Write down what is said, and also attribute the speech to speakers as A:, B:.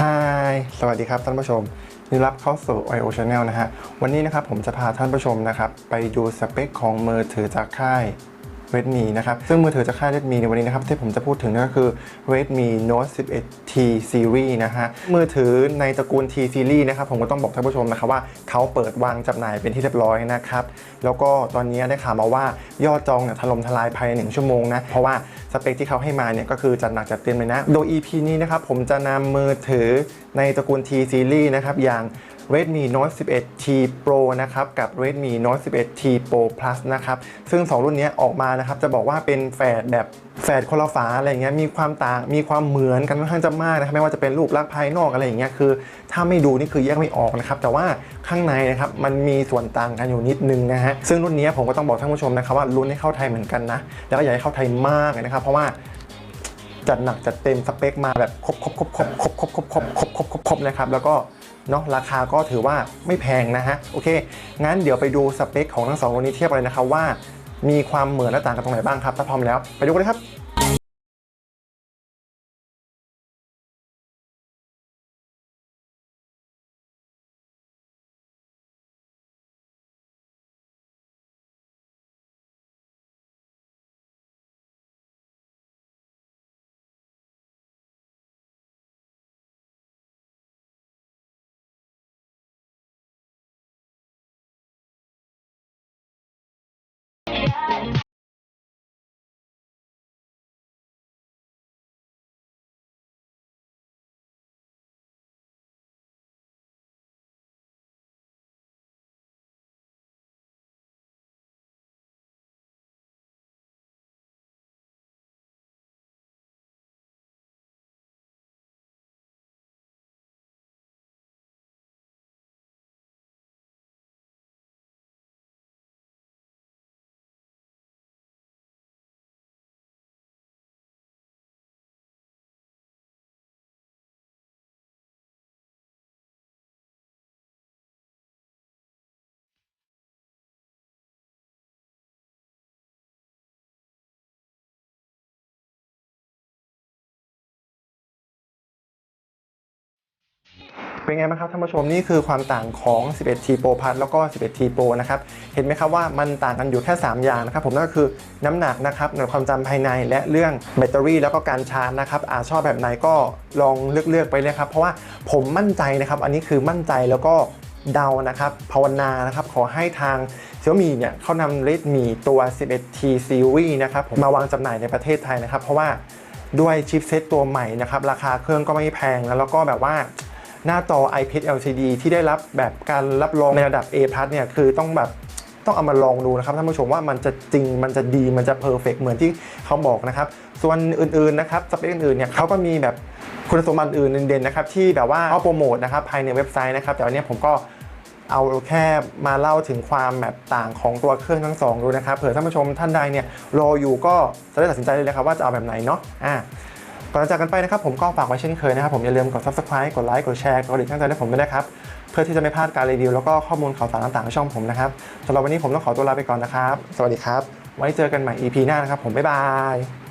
A: ฮายสวัสดีครับท่านผู้ชมยินดีรับเข้าสู่ IO Channel นะฮะ วันนี้นะครับผมจะพาท่านผู้ชมนะครับ ไปดูสเปคของมือถือจากค่าย Redmi นะครับ ซึ่งมือถือจากค่าย Redmi ในวันนี้นะครับ ที่ผมจะพูดถึงนั่นก็คือ Redmi Note 11 T Series นะฮะ มือถือในตระกูล T Series นะครับ ผมก็ต้องบอกท่านผู้ชมนะครับว่าเขาเปิดวางจำหน่ายเป็นที่เรียบร้อยนะครับ แล้วก็ตอนนี้ได้ข่าวมาว่ายอดจองเนี่ยถล่มทลายภายในหนึ่งชั่วโมงนะ เพราะว่าสเปคที่เขาให้มาเนี่ยก็คือจัดหนักจัดเต็มเลยนะ โดย EP นี้นะครับผมจะนำมือถือในตระกูล T Series นะครับอย่าง Redmi Note 11 T Pro นะครับกับ Redmi Note 11 T Pro Plus นะครับซึ่ง 2 รุ่นนี้ออกมานะครับจะบอกว่าเป็นแฝดแบบแฝดคนละฝาอะไรเงี้ยมีความต่างมีความเหมือนกันค่อนข้างจะมากนะครับไม่ว่าจะเป็นรูปลักษณ์ภายนอกอะไรอย่างเงี้ยคือ ถ้าไม่ดูนี่คือแยกไม่ออกนะครับแต่ว่าข้างในนะครับมันมีส่วนต่างกันอยู่นิดนึงนะฮะซึ่งรุ่นนี้ผมก็ต้องบอกท่านผู้ชมนะครับว่ารุ่นให้เข้าไทยเหมือนกันนะแล้วก็อยากให้เข้าไทยมากนะครับเพราะว่า จัดหนักจัดเต็มสเปคมาแบบครบครบครบครบครบครบครบครบครบครบครบครบนะครับแล้วก็เนาะราคาก็ถือว่าไม่แพงนะฮะโอเค งั้นเดี๋ยวไปดูสเปคของทั้งสองตัวนี้เทียบกันเลยนะครับว่า มีความเหมือนและต่างกันตรงไหนบ้างครับถ้าพร้อมแล้วไปดูกันเลยครับ เป็นไงบ้างครับท่านผู้ชมนี่คือความต่างของ 11T Pro Plus แล้วก็ 11T Pro นะครับเห็นไหมครับว่ามันต่างกันอยู่แค่ 3 อย่างนะครับผมนั่นก็คือน้ำหนักนะครับในความจำภายในและเรื่องแบตเตอรี่แล้วก็การชาร์จนะครับอาชอบแบบไหนก็ลองเลือกๆไปเลยครับเพราะว่าผมมั่นใจนะครับอันนี้คือมั่นใจแล้วก็เดานะครับภาวนานะครับขอให้ทาง Xiaomi เนี่ยเขานำ Redmi ตัว 11T Series นะครับผมมาวางจำหน่ายในประเทศไทยนะครับ เพราะว่าด้วยชิปเซตตัวใหม่นะครับ ราคาเครื่องก็ไม่แพงแล้วแล้วก็แบบว่า หน้าจอ IPS LCD ที่ได้รับแบบการรับรองในระดับ A+ เนี่ยคือต้องแบบต้องเอามาลองดูนะครับท่านผู้ชมว่ามันจะจริงมันจะดีมันจะเพอร์เฟกเหมือนที่เขาบอกนะครับ ส่วนอื่นๆนะครับสเปคอื่นๆเนี่ยเขาก็มีแบบคุณสมบัติอื่นเด่นๆนะครับที่แบบว่าเขาโปรโมทนะครับภายในเว็บไซต์นะครับแต่วันนี้ผมก็เอาแค่มาเล่าถึงความแบบต่างของตัวเครื่องทั้งสองดูนะครับเผื่อท่านผู้ชมท่านใดเนี่ยรออยู่ก็จะได้ตัดสินใจเลยนะครับว่าจะเอาแบบไหนเนาะอ่า ก่อนจะจากกันไปนะครับผมก็ฝากไว้เช่นเคยนะครับผมอย่าลืมกด subscribe กดไลค์กดแชร์กดกระดิ่งข้างใจให้ผมด้วยนะครับเพื่อที่จะไม่พลาดการรีวิวแล้วก็ข้อมูลข่าวสารต่างๆในช่องผมนะครับสำหรับวันนี้ผมต้องขอตัวลาไปก่อนนะครับ สวัสดีครับ ไว้เจอกันใหม่ EP หน้านะครับผมบ๊ายบาย